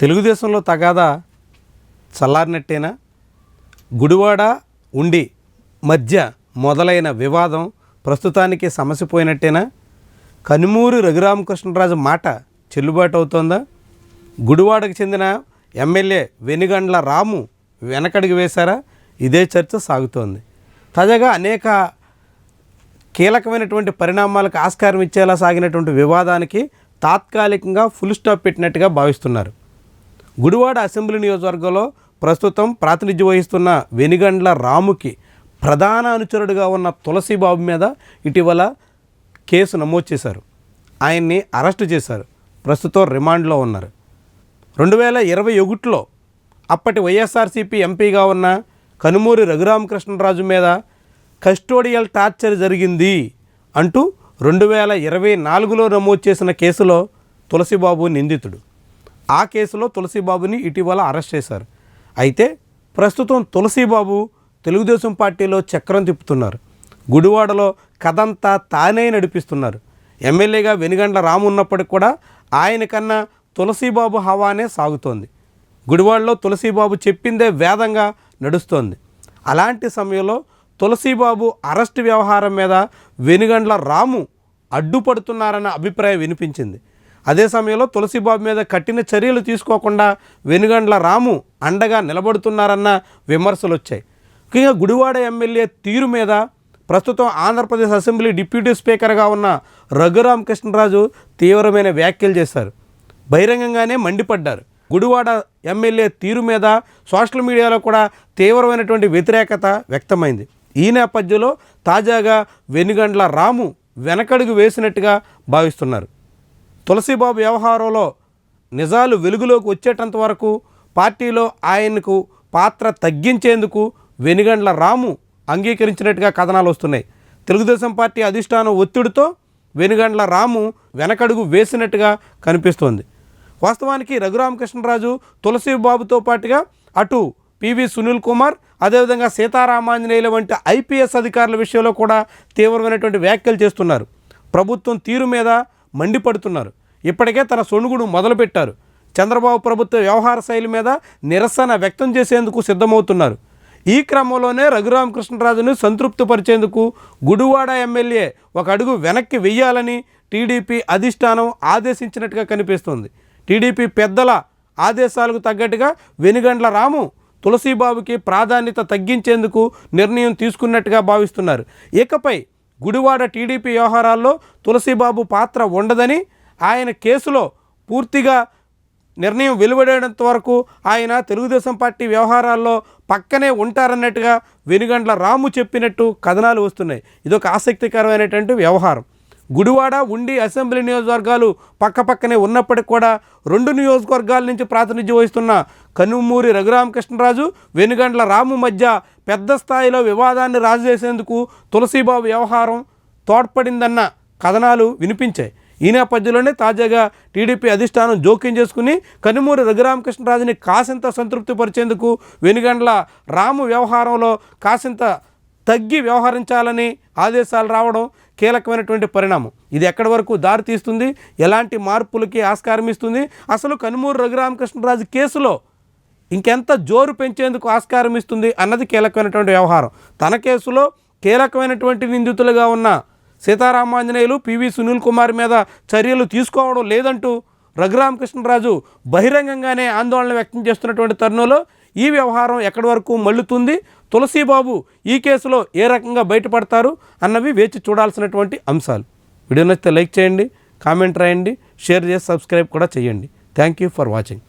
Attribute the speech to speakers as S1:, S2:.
S1: తెలుగుదేశంలో తగాదా చల్లారినట్టేనా? గుడివాడ ఉండి మధ్య మొదలైన వివాదం ప్రస్తుతానికి సమసిపోయినట్టేనా? కనుమూరు రఘురామకృష్ణరాజు మాట చెల్లుబాటు అవుతోందా గుడివాడకు చెందిన ఎమ్మెల్యే వెనుగండ్ల రాము వెనకడుగు వేశారా? ఇదే చర్చ సాగుతోంది. తాజాగా అనేక కీలకమైనటువంటి పరిణామాలకు ఆస్కారం ఇచ్చేలా సాగినటువంటి వివాదానికి తాత్కాలికంగా ఫుల్ స్టాప్ పెట్టినట్టుగా భావిస్తున్నారు. గుడివాడ అసెంబ్లీ నియోజకవర్గంలో ప్రస్తుతం ప్రాతినిధ్యం వహిస్తున్న వెనిగండ్ల రాముకి ప్రధాన అనుచరుడుగా ఉన్న తులసిబాబు మీద ఇటీవల కేసు నమోదు చేశారు. ఆయన్ని అరెస్టు చేశారు. ప్రస్తుతం రిమాండ్లో ఉన్నారు. రెండు వేల ఇరవై ఒకటిలో అప్పటి వైఎస్ఆర్సీపీ ఎంపీగా ఉన్న కనుమూరి రఘురామకృష్ణరాజు మీద కస్టోడియల్ టార్చర్ జరిగింది అంటూ రెండు వేల ఇరవై నాలుగులో నమోదు చేసిన కేసులో తులసిబాబు నిందితుడు. ఆ కేసులో తులసిబాబుని ఇటీవల అరెస్ట్ చేశారు. అయితే ప్రస్తుతం తులసిబాబు తెలుగుదేశం పార్టీలో చక్రం తిప్పుతున్నారు. గుడివాడలో కథంతా తానే నడిపిస్తున్నారు. ఎమ్మెల్యేగా వెనుగండ్ల రాము ఉన్నప్పటికి కూడా ఆయన కన్నా తులసిబాబు హవానే సాగుతోంది. గుడివాడలో తులసిబాబు చెప్పిందే వేదంగా నడుస్తోంది. అలాంటి సమయంలో తులసిబాబు అరెస్టు వ్యవహారం మీద వెనుగండ్ల రాము అడ్డుపడుతున్నారన్న అభిప్రాయం వినిపించింది. అదే సమయంలో తులసిబాబు మీద కఠిన చర్యలు తీసుకోకుండా వెనుగండ్ల రాము అండగా నిలబడుతున్నారన్న విమర్శలు వచ్చాయి ముఖ్యంగా గుడివాడ ఎమ్మెల్యే తీరు మీద ప్రస్తుతం ఆంధ్రప్రదేశ్ అసెంబ్లీ డిప్యూటీ స్పీకర్గా ఉన్న రఘురామ కృష్ణరాజు తీవ్రమైన వ్యాఖ్యలు చేశారు. బహిరంగంగానే మండిపడ్డారు. గుడివాడ ఎమ్మెల్యే తీరు మీద సోషల్ మీడియాలో కూడా తీవ్రమైనటువంటి వ్యతిరేకత వ్యక్తమైంది. ఈ నేపథ్యంలో తాజాగా వెనుగండ్ల రాము వెనకడుగు వేసినట్టుగా భావిస్తున్నారు. తులసిబాబు వ్యవహారంలో నిజాలు వెలుగులోకి వచ్చేటంత వరకు పార్టీలో ఆయనకు పాత్ర తగ్గించేందుకు వెనుగండ్ల రాము అంగీకరించినట్టుగా కథనాలు వస్తున్నాయి. తెలుగుదేశం పార్టీ అధిష్టానం ఒత్తిడితో వెనుగండ్ల రాము వెనకడుగు వేసినట్టుగా కనిపిస్తోంది. వాస్తవానికి రఘురామకృష్ణరాజు తులసిబాబుతో పాటుగా అటు పివి సునీల్ కుమార్ అదేవిధంగా సీతారామాంజనేయుల వంటి ఐపీఎస్ అధికారుల విషయంలో కూడా తీవ్రమైనటువంటి వ్యాఖ్యలు చేస్తున్నారు. ప్రభుత్వం తీరు మీద మండిపడుతున్నారు. ఇప్పటికే తన సొణుగుడు మొదలుపెట్టారు. చంద్రబాబు ప్రభుత్వ వ్యవహార శైలి మీద నిరసన వ్యక్తం చేసేందుకు సిద్ధమవుతున్నారు. ఈ క్రమంలోనే రఘురామకృష్ణరాజును సంతృప్తిపరిచేందుకు గుడివాడ ఎమ్మెల్యే ఒక అడుగు వెనక్కి వెయ్యాలని టీడీపీ అధిష్టానం ఆదేశించినట్టుగా కనిపిస్తుంది. టీడీపీ పెద్దల ఆదేశాలకు తగ్గట్టుగా వెనుగండ్ల రాము తులసీబాబుకి ప్రాధాన్యత తగ్గించేందుకు నిర్ణయం తీసుకున్నట్టుగా భావిస్తున్నారు. ఇకపై గుడివాడ టీడీపీ వ్యవహారాల్లో తులసీబాబు పాత్ర ఉండదని ఆయన కేసులో పూర్తిగా నిర్ణయం వెలువడేంత వరకు ఆయన తెలుగుదేశం పార్టీ వ్యవహారాల్లో పక్కనే ఉంటారన్నట్టుగా వెనుగండ్ల రాము చెప్పినట్టు కథనాలు వస్తున్నాయి. ఇదొక ఆసక్తికరమైనటువంటి వ్యవహారం. గుడివాడ ఉండి అసెంబ్లీ నియోజకవర్గాలు పక్కపక్కనే ఉన్నప్పటికీ కూడా రెండు నియోజకవర్గాల నుంచి ప్రాతినిధ్యం వహిస్తున్న కనుమూరి రఘురామకృష్ణరాజు వెనుగండ్ల రాము మధ్య పెద్ద స్థాయిలో వివాదాన్ని రాజేసేందుకు తులసీబాబు వ్యవహారం తోడ్పడిందన్న కథనాలు వినిపించాయి. ఈ నేపథ్యంలోనే తాజాగా టీడీపీ అధిష్టానం జోక్యం చేసుకుని కనుమూరి రఘురామకృష్ణరాజుని కాసింత సంతృప్తిపరిచేందుకు వెనుగండ్ల రాము వ్యవహారంలో కాసింత తగ్గి వ్యవహరించాలని ఆదేశాలు రావడం కీలకమైనటువంటి పరిణామం. ఇది ఎక్కడి వరకు దారితీస్తుంది ఎలాంటి మార్పులకి ఆస్కారం ఇస్తుంది? అసలు కనుమూరు రఘురామకృష్ణరాజు కేసులో ఇంకెంత జోరు పెంచేందుకు ఆస్కారం ఇస్తుంది అన్నది కీలకమైనటువంటి వ్యవహారం. తన కేసులో కీలకమైనటువంటి నిందితులుగా ఉన్న సీతారామాంజనేయులు పివి సునీల్ కుమార్ మీద చర్యలు తీసుకోవడం లేదంటూ రఘురామకృష్ణరాజు బహిరంగంగానే ఆందోళన వ్యక్తం చేస్తున్నటువంటి తరుణంలో ఈ వ్యవహారం ఎక్కడి వరకు మళ్ళుతుంది తులసీబాబు ఈ కేసులో ఏ రకంగా బయటపడతారు అన్నవి వేచి చూడాల్సినటువంటి అంశాలు. వీడియో నచ్చితే లైక్ చేయండి కామెంట్ రాయండి షేర్ చేసి సబ్స్క్రైబ్ కూడా చేయండి. Thank you for watching.